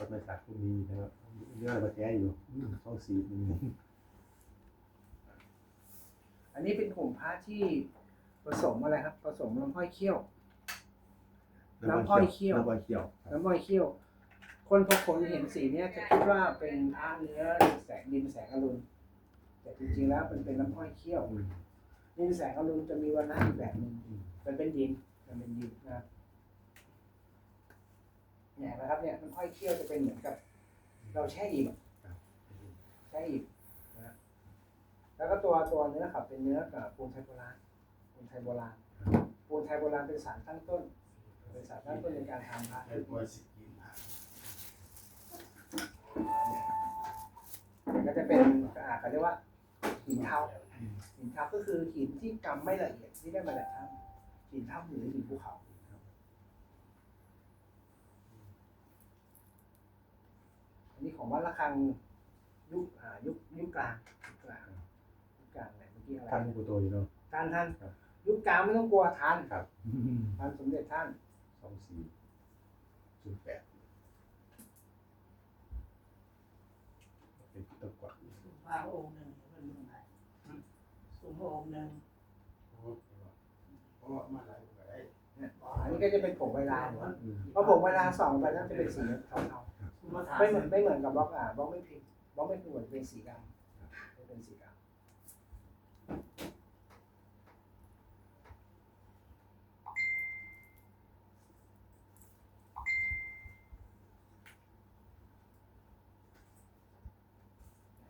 ต้นไม้สักพวกนี้นะครับเรื่องอะไรมาแก้อยู่เข้าสีมันอันนี้เป็นกลุ่มพระที่ผสมอะไรครับผสมลำห้อยเขี้ยวน้ำอ้อยเคี่ยวน้ำอ้อยเคี่ยวครับน้ำห้อยเขี้ยว คนพอคนเห็นสีเนี้ยจะคิดว่าเป็นพระเนื้อแสงดินแสงอรุณแต่จริงๆแล้วมันเป็นน้ำห้อยเขี้ยวดินแสงอรุณจะมีวันหน้าอีกแบบหนึ่งมันเป็นดินมันเป็นดินนะครับ นะครับเนี่ยน้ำห้อยเขี้ยวจะเป็นเหมือนกับ เราแช่อิ่มแช่อิ่มนะแล้วก็ตัวตัวเนื้อครับเป็นเนื้อกับปูนไทยโบราณปูนไทยโบราณปูนไทยโบราณเป็นสารตั้งต้น เป็นสารตั้งต้นในการทำพระเป็นตัวสกินอะมันก็จะเป็นอ่าเขาเรียกว่าหินเทาหินเทาก็คือหินที่กำไม่ละเอียดที่ได้มาจากถ้ำหินถ้ำหรือหินภูเขา อันนี้ ของวัดระฆังยุคอ่ายุคยุคกลางยุคกลางยุคกลางไหนเมื่อกี้อะไรท่านผู้โตอยู่เนาะท่านท่านครับยุคกลางไม่ต้องกลัวท่านครับท่านสมเด็จท่านสองสี่ศูนย์แปดเป็นตะกวัดสูงพระองค์หนึ่งเป็นยังไงสูงพระองค์หนึ่งเพราะว่ามาหลายคนได้อันนี้ก็จะเป็นผงเวลาเนอะอืมเพราะผงเวลาสองไปนั่นจะเป็นสีเทามาถาๆม ไม่เหมือนไม่เหมือนกับบล็อกอ่าบล็อกไม่พิมพ์บล็อกไม่พิมพ์เหมือนเป็นสีดำจะเป็นสีดำ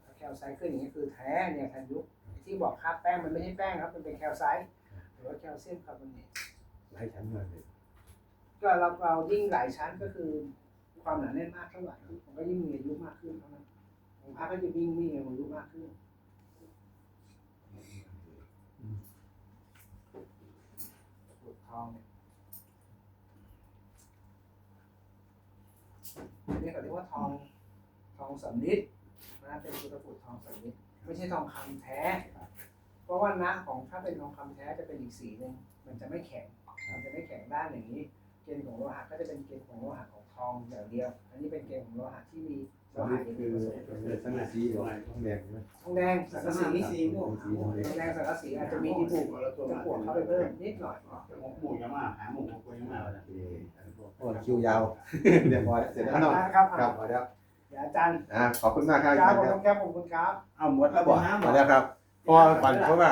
ถ้าแคลไซต์ขึ้นอย่างนี้คือแท้เนี่ยทันยุคที่บอกคราบแป้งมันไม่ใช่แป้งครับ มันเป็นแคลไซต์หรือว่าแคลเซียมคาร์บอเนตหลายชั้นมากเลยก็เราเรายิ่งหลายชั้นก็คือ ความหนาแน่นมากเท่าไหร่มันก็ยิ่งมีอายุมากขึ้นเท่านั้นองพระก็จะยิ่งมีอายุมากขึ้นปวดทองเนี่ยอันนี้เขาเรียกว่าทองทองสำลิดนะเป็นพุทธปุตทองสำลิดไม่ใช่ทองคำแท้ เพราะว่านะของถ้าเป็นทองคำแท้จะเป็นอีกสีหนึ่งมันจะไม่แข็งมันจะไม่แข็งด้านอย่างนี้ เกณฑ์ของโลหะก็จะเป็นเกณฑ์ของโลหะของ องอย่างเดียว อันนี้เป็นเกณฑ์ของโลหะที่มีโลสามหะนี่ที่คืมีอผสมเป็นสังกะสีหรือว่าทองแดงใช่ไหมทองแดงสังกะสีสีม่วงสีทองแดทงองแดงสังกะสีอาจจะมีที่บุกจะปวดเข้าไปเพิ่มนิดหน่อยหมกหมูยังมาหาหมูหมกยังมาโอเคโอ้คิวยาวเรียบร้อยเสร็จแล้วเนาะครับครับพอแล้วเดี๋ยวอาจารย์อ่าขอบคุณมากครับคอารับจารย์ผมครับครับผมคุณครับเอาหมดแล้วบ่ห้ามพอแล้วครับพอก่อนเพราะว่า